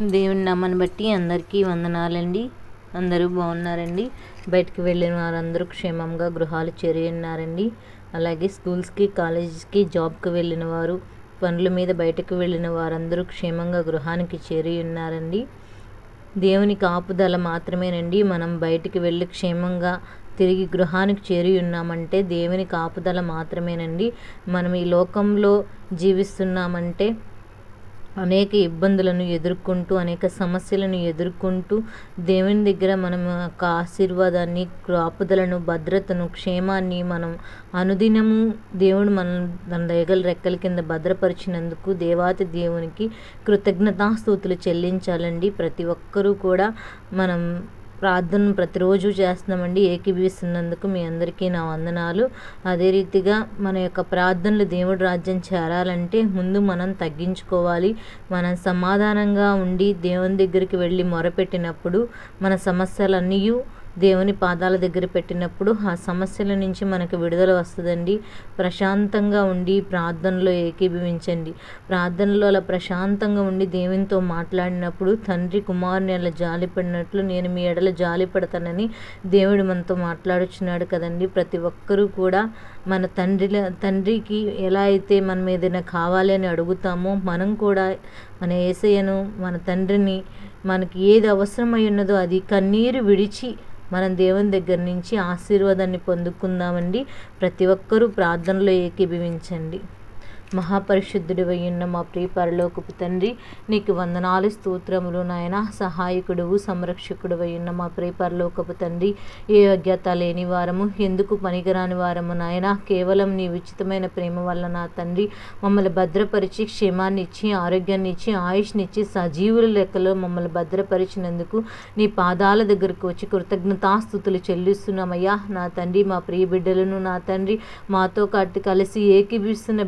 దేవుని నమ్మని బట్టి అందరికీ వందనాలండి. అందరూ బాగున్నారండి. బయటికి వెళ్ళిన వారందరూ క్షేమంగా గృహాలు చేరి ఉన్నారండి అలాగే స్కూల్స్కి కాలేజెస్కి జాబ్కి వెళ్ళిన వారు పనుల మీద బయటకు వెళ్ళిన వారందరూ క్షేమంగా గృహానికి చేరి ఉన్నారండి దేవుని కాపుదల మాత్రమేనండి. మనం బయటికి వెళ్ళి క్షేమంగా తిరిగి గృహానికి చేరి ఉన్నామంటే దేవుని కాపుదల మాత్రమేనండి. మనం ఈ లోకంలో జీవిస్తున్నామంటే అనేక ఇబ్బందులను ఎదుర్కొంటూ అనేక సమస్యలను ఎదుర్కొంటూ దేవుని దగ్గర మనం యొక్క ఆశీర్వాదాన్ని కాపుదలను భద్రతను క్షేమాన్ని మనం అనుదినము దేవుడు మనం తన దయగల రెక్కల కింద భద్రపరిచినందుకు దేవాతి దేవునికి కృతజ్ఞతాస్థుతులు చెల్లించాలండి. ప్రతి ఒక్కరూ కూడా మనం ప్రార్థన ప్రతిరోజు చేస్తున్నామండి ఏకీభవిస్తున్నందుకు మీ అందరికీ నా వందనాలు. అదే రీతిగా మన యొక్క ప్రార్థనలు దేవుడి రాజ్యం చేరాలంటే ముందు మనం తగ్గించుకోవాలి. మనం సమాధానంగా ఉండి దేవుని దగ్గరికి వెళ్ళి మొరపెట్టినప్పుడు మన సమస్యలన్నీ దేవుని పాదాల దగ్గర పెట్టినప్పుడు ఆ సమస్యల నుంచి మనకు విడుదల వస్తుందండి. ప్రశాంతంగా ఉండి ప్రార్థనలో ఏకీభవించండి. ప్రార్థనలో అలా ప్రశాంతంగా ఉండి దేవునితో మాట్లాడినప్పుడు తండ్రి కుమారుని అలా జాలిపడినట్లు నేను మీ ఎడల జాలిపడతానని దేవుడు మనతో మాట్లాడుచున్నాడు కదండి. ప్రతి ఒక్కరూ కూడా మన తండ్రిల తండ్రికి ఎలా అయితే మనం ఏదైనా కావాలి అని అడుగుతామో మనం కూడా మన ఏసయ్యను మన తండ్రిని మనకి ఏది అవసరమై ఉన్నదో అది కన్నీరు విడిచి మనం దేవుని దగ్గర నుంచి ఆశీర్వాదాన్ని పొందుకుందామండి. ప్రతి ఒక్కరూ ప్రార్థనలో ఏకీభవించండి. మహాపరిశుద్ధుడు ఉన్న మా ప్రియ పరలోకపు తండ్రి నీకు వందనాలు స్తోత్రములు నాయన. సహాయకుడు సంరక్షకుడు ఉన్న మా ప్రియ పరలోకపు తండ్రి ఏ యోగ్యత లేని వారము ఎందుకు పనికిరాని వారము నాయన. కేవలం నీ ఉచితమైన ప్రేమ వల్ల నా తండ్రి మమ్మల్ని భద్రపరిచి క్షేమాన్ని ఇచ్చి ఆరోగ్యాన్ని ఇచ్చి ఆయుష్నిచ్చి సజీవుల లెక్కలో మమ్మల్ని భద్రపరిచినందుకు నీ పాదాల దగ్గరకు వచ్చి కృతజ్ఞతాస్థుతులు చెల్లిస్తున్నామయ్యా. నా తండ్రి మా ప్రియ బిడ్డలను నా తండ్రి మాతో కట్టి కలిసి ఏకీభిస్తున్న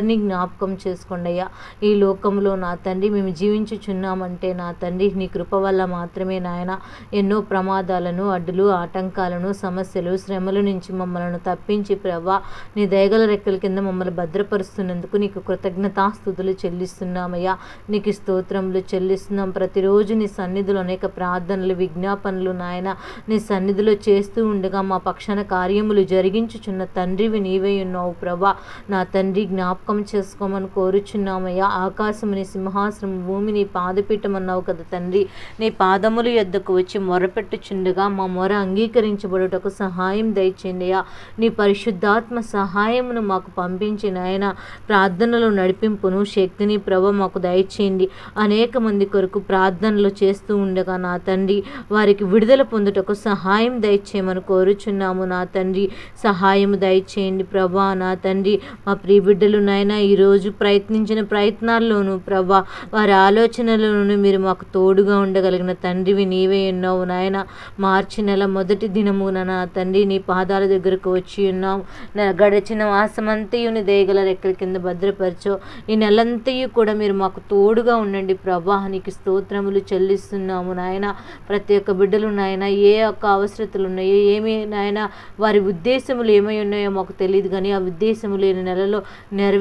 అందరినీ జ్ఞాపకం చేసుకోండి అయ్యా. ఈ లోకంలో నా తండ్రి మేము జీవించుచున్నామంటే నా తండ్రి నీ కృప వల్ల మాత్రమే నాయన. ఎన్నో ప్రమాదాలను అడ్డులు ఆటంకాలను సమస్యలు శ్రమల నుంచి మమ్మల్ని తప్పించి ప్రభా నీ దయగల రెక్కల కింద మమ్మల్ని భద్రపరుస్తున్నందుకు నీకు కృతజ్ఞతాస్థుతులు చెల్లిస్తున్నామయ్యా నీకు స్తోత్రములు చెల్లిస్తున్నాం. ప్రతిరోజు నీ సన్నిధిలో అనేక ప్రార్థనలు విజ్ఞాపనలు నాయన. నీ సన్నిధిలో చేస్తూ ఉండగా మా పక్షాన కార్యములు జరిగించుచున్న తండ్రివి నీవే ఉన్నావు ప్రభా నా తండ్రి జ్ఞాపకం చేసుకోమని కోరుచున్నామయ్యా. ఆకాశముని సింహాసనం భూమిని పాదపీఠం అన్నావు కదా తండ్రి. నీ పాదముల యొద్దకు వచ్చి మొరపెట్టుచుండగా మా మొర అంగీకరించబడుటకు సహాయం దయచేయండి నీ పరిశుద్ధాత్మ సహాయమును మాకు పంపించిన ఆయన ప్రార్థనలు నడిపింపును శక్తిని ప్రభ మాకు దయచేయండి. అనేక మంది కొరకు ప్రార్థనలు చేస్తూ ఉండగా నా తండ్రి వారికి విడుదల పొందుటకు సహాయం దయచేయమని కోరుచున్నాము నా తండ్రి. సహాయం దయచేయండి ప్రభా నా తండ్రి. మా ప్రియ బిడ్డలు నాయన ఈరోజు ప్రయత్నించిన ప్రయత్నాల్లోనూ ప్రభా వారి ఆలోచనలోనూ మీరు మాకు తోడుగా ఉండగలిగిన తండ్రివి నీవే ఉన్నావు నాయన. మార్చి నెల మొదటి దినమున నా తండ్రి నీ పాదాల దగ్గరకు వచ్చి ఉన్నావు. గడిచిన మాసమంతయు నీ దయగల రెక్కల కింద భద్రపరచో. ఈ నెలంతయు కూడా మీరు మాకు తోడుగా ఉండండి ప్రభా. నీకు స్తోత్రములు చెల్లిస్తున్నాము నాయన. ప్రతి ఒక్క బిడ్డలు నాయన ఏ ఒక్క అవసరతలు ఉన్నాయో ఏమి నాయన వారి ఉద్దేశములు ఏమై ఉన్నాయో మాకు తెలియదు కానీ ఆ ఉద్దేశములు లేని నెలలో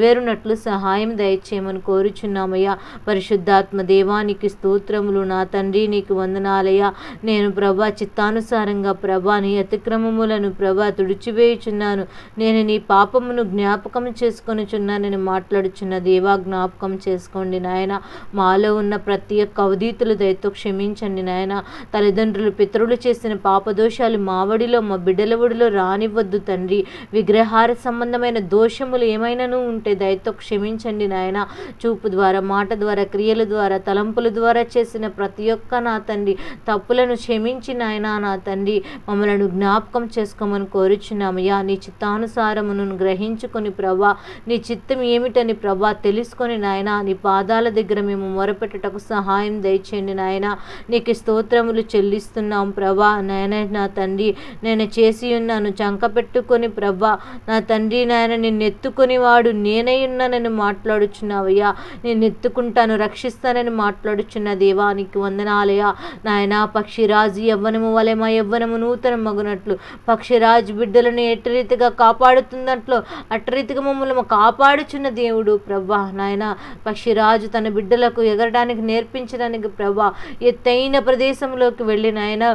నెరవేరునట్లు సహాయం దయచేయమని కోరుచున్నామయ్యా. పరిశుద్ధాత్మ దేవానికి స్తోత్రములు నా తండ్రి నీకు వందనాలయ్యా. నేను ప్రభా చిత్తానుసారంగా ప్రభా నీ అతిక్రమములను ప్రభా తుడిచివేయుచున్నాను. నేను నీ పాపమును జ్ఞాపకం చేసుకొనిచున్నానని మాట్లాడుచున్న దేవా జ్ఞాపకం చేసుకోండి నాయన. మాలో ఉన్న ప్రతి ఒక్క అవధీతులు దయతో క్షమించండి నాయన. తల్లిదండ్రులు పితరులు చేసిన పాపదోషాలు మావడిలో మా బిడ్డల ఒడిలో రానివ్వద్దు తండ్రి. విగ్రహార సంబంధమైన దోషములు ఏమైనాను ఉంటే దయతో క్షమించండి నాయన. చూపు ద్వారా మాట ద్వారా క్రియల ద్వారా తలంపుల ద్వారా చేసిన ప్రతి ఒక్క నా తండ్రి తప్పులను క్షమించి నాయన నా తండ్రి. మమ్మలను జ్ఞాపకం చేసుకోమని కోరుచున్నామయ్యా నీ చిత్తానుసారమును గ్రహించుకొని ప్రభా నీ చిత్తం ఏమిటని ప్రభా తెలుసుకొని నాయన నీ పాదాల దగ్గర మేము మొరపెట్టుటకు సహాయం దయచేయండి నాయన. నీకు స్తోత్రములు చెల్లిస్తున్నాం ప్రభా. నాయన నా తండ్రి నేను చేసి ఉన్నాను చంక పెట్టుకొని ప్రభా. నా తండ్రి నాయన నిన్నెత్తుకొని వాడు నే నేనై ఉన్నానని మాట్లాడుచున్నావయ్యా. నేను ఎత్తుకుంటాను రక్షిస్తానని మాట్లాడుచున్న దేవానికి వందనాలయ్యా. నాయన పక్షిరాజు యవ్వనము వలె మా యవ్వనము నూతన మగునట్లు పక్షిరాజు బిడ్డలను ఎట్టి రీతిగా కాపాడుతున్నట్లు అట్టి రీతిగా మమ్మల్ని కాపాడుచున్న దేవుడు ప్రభా నాయన పక్షిరాజు తన బిడ్డలకు ఎగరడానికి నేర్పించడానికి ప్రభా ఎత్తైన ప్రదేశంలోకి వెళ్ళి నాయన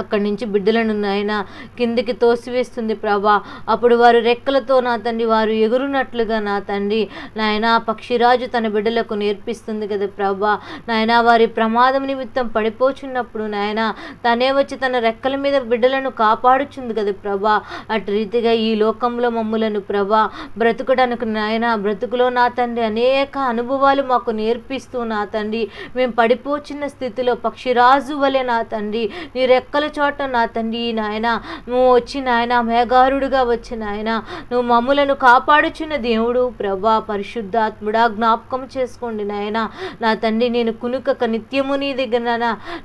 అక్కడి నుంచి బిడ్డలను నాయన కిందికి తోసివేస్తుంది ప్రభా. అప్పుడు వారు రెక్కలతో నా తండ్రి వారు ఎగురునట్లుగా నా తండ్రి. నాయన పక్షిరాజు తన బిడ్డలకు నేర్పిస్తుంది కదా ప్రభా. నాయన వారి ప్రమాదం నిమిత్తం పడిపోచున్నప్పుడు నాయన తనే వచ్చి తన రెక్కల మీద బిడ్డలను కాపాడుచుంది కదా ప్రభా. అటు రీతిగా ఈ లోకంలో మమ్ములను ప్రభా బ్రతుకడానికి నాయన బ్రతుకులో నా తండ్రి అనేక అనుభవాలు మాకు నేర్పిస్తూ నా తండ్రి. మేము పడిపోచున్న స్థితిలో పక్షిరాజు వలె నా తండ్రి. నీ రెక్కలు చోట నా తండ్రి నాయన నువ్వు వచ్చి నాయన మేఘారుడుగా వచ్చి నాయన నువ్వు మమ్ములను కాపాడుచున్న దేవుడు ప్రభా పరిశుద్ధాత్ముడా జ్ఞాపకం చేసుకోండి నాయన. నా తండ్రి నేను కునుకక నిత్యము నీ దగ్గర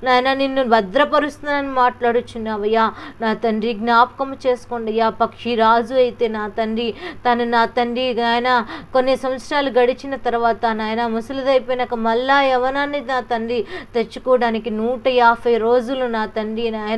నాయన. నిన్ను భద్రపరుస్తున్నానని మాట్లాడుచున్నావయ్యా. నా తండ్రి జ్ఞాపకం చేసుకోండి అయ్యా. పక్షి రాజు అయితే నా తండ్రి తను నా తండ్రి ఆయన కొన్ని సంవత్సరాలు గడిచిన తర్వాత నాయన ముసలిదైపోయినాక మళ్ళా యవనాన్ని నా తండ్రి తెచ్చుకోవడానికి నూట యాభై రోజులు నా తండ్రి నాయన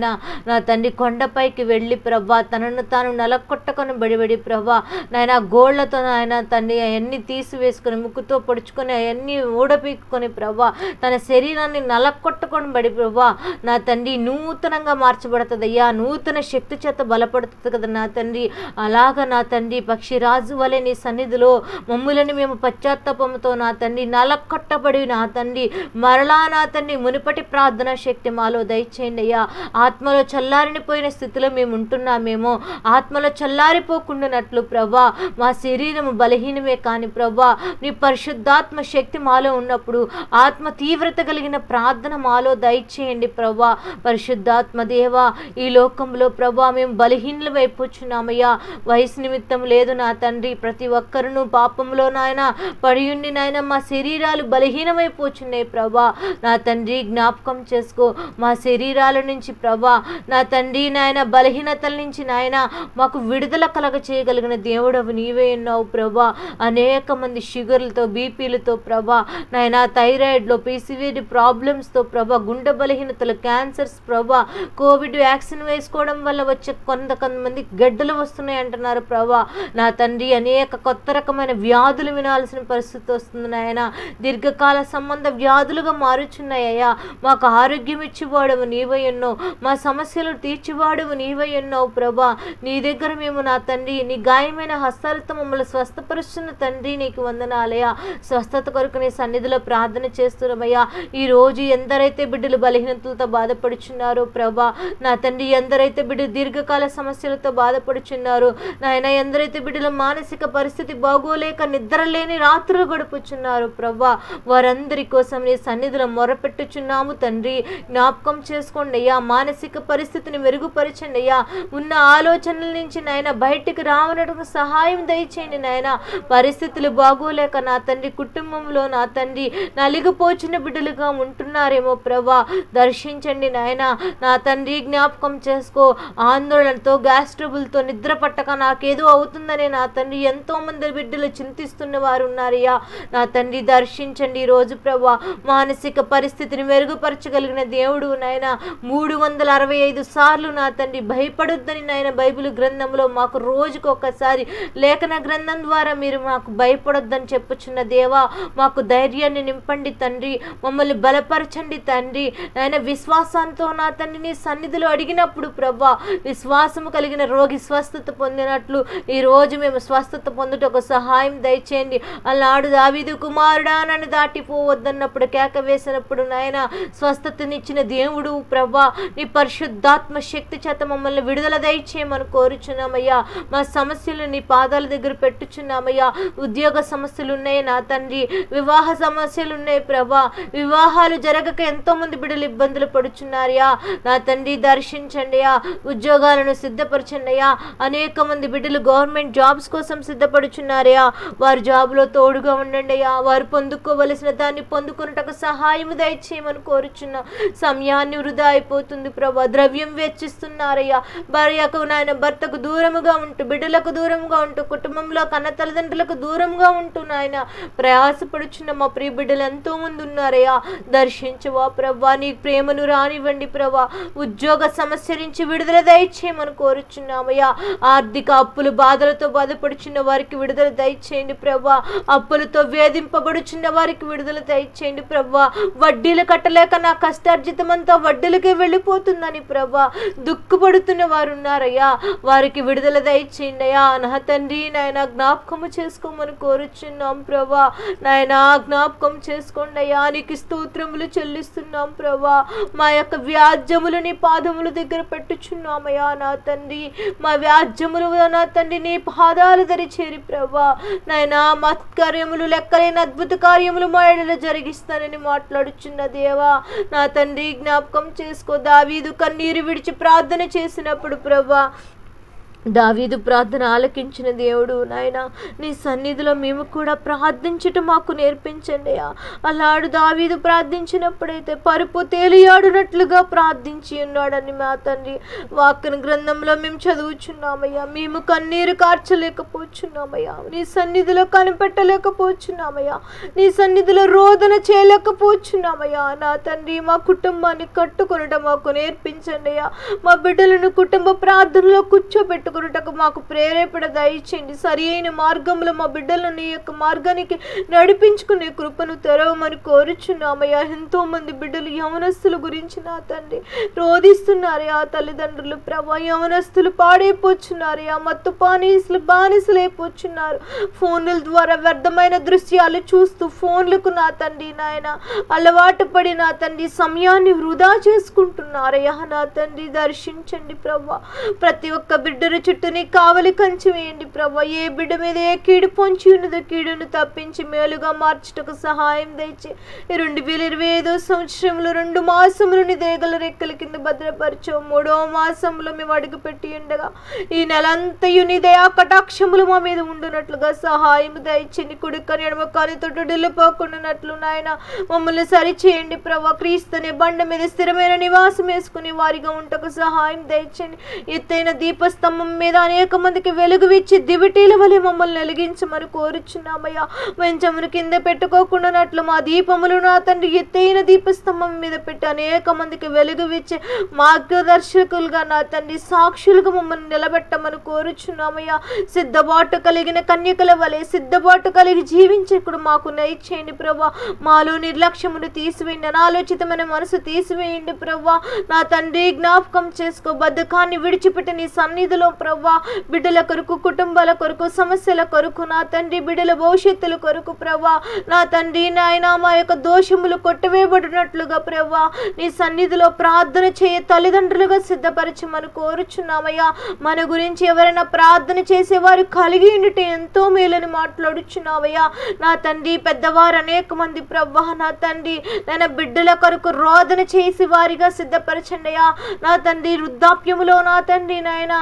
నా తండ్రి కొండపైకి వెళ్ళి ప్రభా తనను తాను నలకొట్టకొని బడిబడి ప్రభా నాయన గోళ్ళతో నాయన తండ్రి అవన్నీ తీసివేసుకొని ముక్కుతో పొడుచుకొని అవన్నీ ఊడపీక్కుని ప్రభా తన శరీరాన్ని నలకొట్టుకొని బడి ప్రభా నా తండ్రి నూతనంగా మార్చబడుతుంది అయ్యా నూతన శక్తి చేత బలపడుతుంది కదా నా తండ్రి. అలాగ నా తండ్రి పక్షిరాజు వలె నీ సన్నిధిలో మమ్ములను మేము పశ్చాత్తాపంతో నా తండ్రి నలకొట్టబడి నా తండ్రి మరలా నా తండ్రి మునుపటి ప్రార్థన శక్తి మాలో దయచేయండి అయ్యా. ఆత్మలో చల్లారినిపోయిన స్థితిలో మేము ఉంటున్నామేమో. ఆత్మలో చల్లారిపోకుండానట్లు ప్రభా మా శరీరము బలహీనమే కానీ ప్రభా నీ పరిశుద్ధాత్మ శక్తి మాలో ఉన్నప్పుడు ఆత్మ తీవ్రత కలిగిన ప్రార్థన మాలో దయచేయండి ప్రభా పరిశుద్ధాత్మ దేవా ఈ లోకంలో ప్రభా మేము బలహీనలు అయిపోచున్నామయ్యా వయసు నిమిత్తం లేదు నా తండ్రి ప్రతి ఒక్కరును పాపంలో నాయన పడియుండి నాయన మా శరీరాలు బలహీనమైపోచున్నాయి ప్రభా నా తండ్రి జ్ఞాపకం చేసుకో మా శరీరాల నుంచి ప్రభా ప్రభా నా తండ్రి నాయన బలహీనతల నుంచి నాయన మాకు విడుదల కలగ చేయగలిగిన దేవుడవు నీవే ఉన్నావు ప్రభా. అనేక మంది షుగర్లతో బీపీలతో ప్రభా నాయన థైరాయిడ్లో పీసీవీడి ప్రాబ్లమ్స్తో ప్రభా గుండె బలహీనతలు క్యాన్సర్స్ ప్రభా కోవిడ్ వ్యాక్సిన్ వేసుకోవడం వల్ల వచ్చే కొంత కొంతమంది గడ్డలు వస్తున్నాయి అంటున్నారు ప్రభా. నా తండ్రి అనేక కొత్త రకమైన వ్యాధులు వినాల్సిన పరిస్థితి వస్తుంది నాయన. దీర్ఘకాల సంబంధ వ్యాధులుగా మారుచున్నాయ్యా మాకు ఆరోగ్యం ఇచ్చిపోవడం నీవై ఎన్నో మా సమస్యలు తీర్చివాడవు నీవై ఉన్నావు ప్రభా. నీ దగ్గర మేము నా తండ్రి నీ గాయమైన హస్తాలతో మమ్మల్ని స్వస్థపరుస్తున్న తండ్రి నీకు వందనాలయ్యా. స్వస్థత కొరకు నీ సన్నిధిలో ప్రార్థన చేస్తున్నామయ్యా. ఈ రోజు ఎందరైతే బిడ్డలు బలహీనతలతో బాధపడుచున్నారో ప్రభా నా తండ్రి ఎందరైతే బిడ్డలు దీర్ఘకాల సమస్యలతో బాధపడుచున్నారు నాయన ఎందరైతే బిడ్డల మానసిక పరిస్థితి బాగోలేక నిద్రలేని రాత్రులు గడుపుచున్నారు ప్రభా వారందరి కోసం నీ సన్నిధిలో మొరపెట్టుచున్నాము తండ్రి. జ్ఞాపకం చేసుకోండి అయ్యా మానసిక పరిస్థితిని మెరుగుపరచండి అయ్యా ఉన్న ఆలోచనల నుంచి నాయన బయటికి రావడానికి సహాయం దయచేయండి నాయన. పరిస్థితులు బాగోలేక నా తండ్రి కుటుంబంలో నా తండ్రి నలిగిపోచిన బిడ్డలుగా ఉంటున్నారేమో ప్రభా. దర్శించండి నాయన. నా తండ్రి జ్ఞాపకం చేసుకో. ఆందోళనతో గ్యాస్ ట్రబుల్తో నిద్ర పట్టక నాకేదో అవుతుందనే నా తండ్రి ఎంతో మంది బిడ్డలు చింతిస్తున్న వారు ఉన్నారయ్యా నా తండ్రి దర్శించండి ఈరోజు రోజు ప్రభా. మానసిక పరిస్థితిని మెరుగుపరచగలిగిన దేవుడు నాయన. మూడు వందల వందల అరవై ఐదు సార్లు నా తండ్రి భయపడొద్దని నాయన బైబిల్ గ్రంథంలో మాకు రోజుకు ఒకసారి లేఖన గ్రంథం ద్వారా మీరు మాకు భయపడొద్దని చెప్పుచున్న దేవా మాకు ధైర్యాన్ని నింపండి తండ్రి మమ్మల్ని బలపరచండి తండ్రి. నాయన విశ్వాసంతో నా తండ్రి నీ సన్నిధిలో అడిగినప్పుడు ప్రభా విశ్వాసము కలిగిన రోగి స్వస్థత పొందినట్లు ఈ రోజు మేము స్వస్థత పొందుటకు సహాయం దయచేయండి. అలాడు దావీదు కుమారుడా నన్ను దాటిపోవద్దన్నప్పుడు కేక వేసినప్పుడు నాయన స్వస్థతనిచ్చిన దేవుడు ప్రభా నీ పరిశుద్ధాత్మ శక్తి చేత మమ్మల్ని విడుదల దయచేయమని కోరుచున్నామయ్యా. మా సమస్యలు నీ పాదాల దగ్గర పెట్టుచున్నామయ్యా. ఉద్యోగ సమస్యలు ఉన్నాయి నా తండ్రి. వివాహ సమస్యలు ఉన్నాయి ప్రభా. వివాహాలు జరగక ఎంతో మంది బిడ్డలు ఇబ్బందులు పడుచున్నారయ్యా. నా తండ్రి దర్శించండియా. ఉద్యోగాలను సిద్ధపరచండియా. అనేక మంది బిడ్డలు గవర్నమెంట్ జాబ్స్ కోసం సిద్ధపడుచున్నారయ్యా. వారి జాబ్లో తోడుగా ఉండండి అయ్యా వారు పొందుకోవలసిన దాన్ని పొందుకున్నటకు సహాయం దయచేయమని కోరుచున్నా. సమయాన్ని వృధా అయిపోతుంది ప్రభా ద్రవ్యం వెచ్చిస్తున్నారయ్యా భార్యకు నాయన భర్తకు దూరముగా ఉంటూ బిడ్డలకు దూరంగా ఉంటూ కుటుంబంలో కన్న తల్లిదండ్రులకు దూరంగా ఉంటూ నాయన. ప్రయాసపడుచున్న మా ప్రియ బిడ్డలు ఎంతో మంది ఉన్నారయ్యా. దర్శించవా ప్రభా నీ ప్రేమను రానివ్వండి ప్రభా. ఉద్యోగ సమస్య నుంచి విడుదల దయచేయమని కోరుచున్నామయ్యా. ఆర్థిక అప్పులు బాధలతో బాధపడుచున్న వారికి విడుదల దయచేయండి ప్రభా. అప్పులతో వేధింపబడుచున్న వారికి విడుదల దయచేయండి ప్రభా. వడ్డీలు కట్టలేక నా కష్టార్జితం అంతా వడ్డీలకే జరుగుతుందని ప్రభా. దుఃఖపడుతున్న వారు ఉన్నారయ్యా వారికి విడుదల దయచేయండి అయ్యా. నా తండ్రి నాయన జ్ఞాపకము చేసుకోమని కోరుచున్నాం ప్రభా. నాయన జ్ఞాపకం చేసుకోండి అయ్యా. నీకు స్తోత్రములు చెల్లిస్తున్నాం ప్రభా. మా యొక్క వ్యాజ్యములు నీ పాదముల దగ్గర పెట్టుచున్నామయ్యా నా తండ్రి మా వ్యాజ్యములు నా తండ్రి నీ పాదాలు దరి చేరి ప్రభా. నాయన మత్కార్యములు లెక్కలేని అద్భుత కార్యములు మా ఎడలో జరిగిస్తానని మాట్లాడుచున్న దేవా. నా తండ్రి జ్ఞాపకం చేసుకో. దావి దావీదు కన్నీరు విడిచి ప్రార్థన చేసినప్పుడు ప్రభా దావీదు ప్రార్థన ఆలకించిన దేవుడు నాయన నీ సన్నిధిలో మేము కూడా ప్రార్థించటం మాకు నేర్పించండి అయ్యా. అలాడు దావీదు ప్రార్థించినప్పుడైతే పరుపు తేలియాడునట్లుగా ప్రార్థించి ఉన్నాడని మా తండ్రి వాక్యన గ్రంథంలో మేము చదువుచున్నామయ్యా. మేము కన్నీరు కార్చలేకపోతున్నామయ్యా నీ సన్నిధిలో కనిపెట్టలేకపోతున్నామయ్యా నీ సన్నిధిలో రోదన చేయలేకపోతున్నామయ్యా నా తండ్రి మా కుటుంబాన్ని కట్టుకొనటం మాకు నేర్పించండి అయ్యా. మా బిడ్డలను కుటుంబ ప్రార్థనలో కూర్చోబెట్టు కూర్చోబెట్టుకున్నటకు మాకు ప్రేరేపణ దయచేయండి. సరి అయిన మార్గంలో మా బిడ్డలను నీ యొక్క మార్గానికి నడిపించుకునే కృపను తెరవమని కోరుచున్నామయ్యా. ఎంతో మంది బిడ్డలు యవనస్తుల గురించి నా తండ్రి రోధిస్తున్నారు. ఆ తల్లిదండ్రులు ప్రభా యవనస్తులు పాడైపోచున్నారు. ఆ మత్తు పానీసులు బానిసలైపోచున్నారు ఫోన్ల ద్వారా వ్యర్థమైన దృశ్యాలు చూస్తూ ఫోన్లకు నా తండ్రి నాయన అలవాటు పడి నా తండ్రి సమయాన్ని వృధా చేసుకుంటున్నారయ్యా. నా తండ్రి దర్శించండి ప్రభా. ప్రతి ఒక్క బిడ్డను చుట్టూని కావలి కంచి వేయండి ప్రభా. ఏ బిడ్డ మీద ఏ కీడు పొంచి ఉన్నదో కీడును తప్పించి మేలుగా మార్చుటకు సహాయం దయచే. ఈ రెండు వేల ఇరవై ఐదో సంవత్సరంలో రెండు మాసములు నీ దేగల రెక్కల కింద భద్రపరచో మూడో మాసంలో మేము అడుగు పెట్టి ఉండగా ఈ నెలంతయు నీ దయా కటాక్షములు మా మీద ఉండునట్లుగా సహాయం దయచేయండి కుడికని ఎడమ కానీ పోకుండానట్లు నాయన మమ్మల్ని సరిచేయండి ప్రభా. క్రీస్తుని బండ మీద స్థిరమైన నివాసం వేసుకుని వారిగా ఉంటకు సహాయం దయచండి ఎత్తైన దీపస్తంభం మీద అనేక మందికి వెలుగు ఇచ్చి దివిటీల వలె మమ్మల్ని వెలిగించమని కోరుచున్నామయ్యా. వెంచమును కింద పెట్టుకోకుండానట్లు మా దీపములు నా తండ్రి ఎత్తైన దీపస్తంభం మీద పెట్టి అనేక మందికి వెలుగు మార్గదర్శకులుగా నా తండ్రి సాక్షులుగా మమ్మల్ని నిలబెట్టమని కోరుచున్నామయ్యా. సిద్ధబాటు కలిగిన కన్యకల వలె సిద్ధబాటు కలిగి జీవించేకుడు మాకు నయిచేయండి ప్రభా మాలో నిర్లక్ష్యమును తీసివేయండి అనాలోచితమైన మనసు తీసివేయండి ప్రభా నా తండ్రి జ్ఞాపకం చేసుకో బద్ధకాన్ని విడిచిపెట్టి నీ సన్నిధిలో ప్రభా బిడ్డల కొరకు కుటుంబాల కొరకు సమస్యల కొరకు నా తండ్రి బిడ్డల భవిష్యత్తుల కొరకు ప్రవ్వా. నా తండ్రి నాయన మా యొక్క దోషములు కొట్టవేయబడినట్లుగా ప్రభా నీ సన్నిధిలో ప్రార్థన చేయ తల్లిదండ్రులుగా సిద్ధపరచమని కోరుచున్నామయ్యా. మన గురించి ఎవరైనా ప్రార్థన చేసేవారు కలిగి ఉండుట ఎంతో మేలని మాట్లాడుచున్నావయ్యా నా తండ్రి పెద్దవారు అనేక మంది ప్రభా నా తండ్రి నేను బిడ్డల కొరకు రోదన చేసి వారిగా సిద్ధపరచండియా నా తండ్రి వృద్ధాప్యములో నా తండ్రి నాయన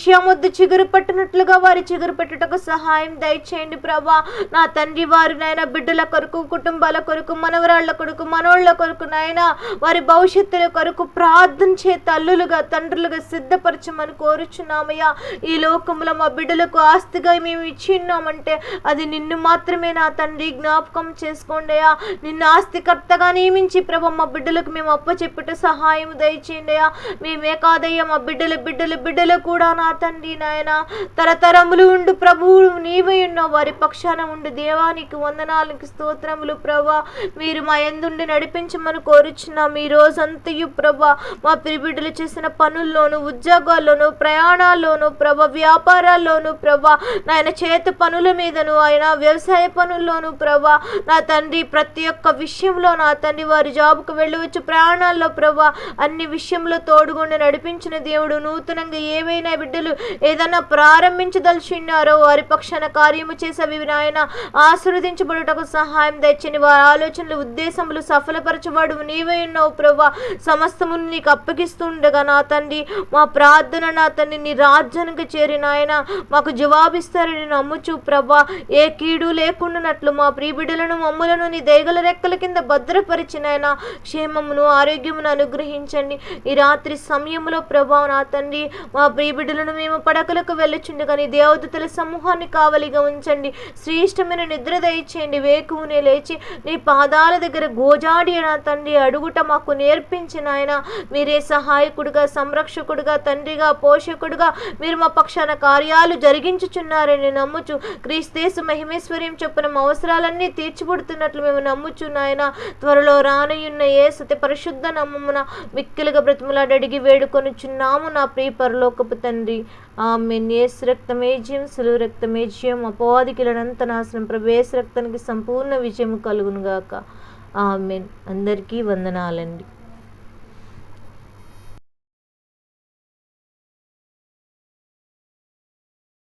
యశ్యాముద్దు చిగురు పట్టినట్లుగా వారి చిగురు పెట్టుటకు సహాయం దయచేయండి ప్రభా. నా తండ్రి వారు నాయన బిడ్డల కొరకు కుటుంబాల కొరకు మనవరాళ్ళ కొరకు మనోళ్ళ కొరకు నాయన వారి భవిష్యత్తుల కొరకు ప్రార్థన చే తల్లులుగా తండ్రులుగా సిద్ధపరచమని కోరుచున్నామయ్యా. ఈ లోకంలో మా బిడ్డలకు ఆస్తిగా మేము ఇచ్చిన్నామంటే అది నిన్ను మాత్రమే నా తండ్రి జ్ఞాపకం చేసుకోండి అయ్యా. నిన్ను ఆస్తికర్తగా నియమించి ప్రభ మా బిడ్డలకు మేము అప్పచెప్పుట సహాయం దయచేయండి అయ్యా. మేమే కాదయ్యా మా బిడ్డల బిడ్డల బిడ్డలు కూడా నా తండ్రి నాయన. తరతరములు ఉండు ప్రభువు నీవై ఉన్నావు వారి పక్షాన ఉండు. దేవానికి వందనాలకు స్తోత్రములు ప్రభా. మీరు మా ఎందుండి నడిపించమని కోరుచున్నాం. ఈ రోజంతయు ప్రభా మా పిరిబిడ్డలు చేసిన పనుల్లోనూ ఉద్యోగాల్లోనూ ప్రయాణాల్లోనూ ప్రభ వ్యాపారాల్లోనూ ప్రభా నాయన చేతి పనుల మీదను ఆయన వ్యవసాయ పనుల్లోనూ ప్రభా నా తండ్రి ప్రతి ఒక్క విషయంలో నా తండ్రి వారి జాబ్కు వెళ్ళవచ్చు ప్రయాణాల్లో ప్రభా అన్ని విషయంలో తోడుగుండి నడిపించిన దేవుడు నూతనంగా ఏవైనా బిడ్డలు ఏదైనా ప్రారంభించదలిచిన్నారో వారి పక్షాన కార్యము చేసేవి నాయన ఆశీర్వదించబడుటకు సహాయం తెచ్చని వారి ఆలోచనలు ఉద్దేశములు సఫలపరచబడు నీవే ఉన్నావు ప్రభా సమస్తము నీకు అప్పగిస్తుండగా నా తండ్రి మా ప్రార్థన నా తండ్రి నీ రాజ్యానికి చేరిన ఆయన మాకు జవాబిస్తారని నమ్ముచు ప్రభా ఏ కీడు లేకుండానట్లు మా ప్రియబిడ్డలను మమ్ములను నీ దేగల రెక్కల కింద భద్రపరిచిన ఆయన క్షేమమును ఆరోగ్యమును అనుగ్రహించండి. ఈ రాత్రి సమయంలో ప్రభా నా తండ్రి మా ప్రియబిడ్డలను మేము పడకలకు వెళ్ళుచుండగా నీ దేవదూతల సమూహాన్ని కావలిగా ఉంచండి. శ్రేష్టమైన నిద్ర దయచేయండి. వేకువునే లేచి నీ పాదాల దగ్గర గోజాడి నా తండ్రి అడుగుట మాకు నేర్పించిన ఆయన మీరే సహాయకుడుగా సంరక్షకుడుగా తండ్రిగా పోషకుడుగా మీరు మా పక్షాన కార్యాలు జరిగించుచున్నారని నమ్ముచు క్రీస్తేసు మహిమేశ్వర్యం చొప్పున మా అవసరాలన్నీ తీర్చిబడుతున్నట్లు మేము నమ్ముచున్నాయన త్వరలో రానయున్న ఏ సతి పరిశుద్ధ నమ్మమున మిక్కిలుగా బ్రతిమలాడడిగి వేడుకొనుచున్నాము నా ప్రియ పరలోకపు తండ్రి. ఆమె నేస్ రక్తమేజ్యం సులువు రక్తమేజ్యం అపవాదికిలనంత నాశనం ప్రవేశ రక్తానికి సంపూర్ణ విజయం కలుగునుగాక. ఆమెన్. అందరికీ వందనాలండి.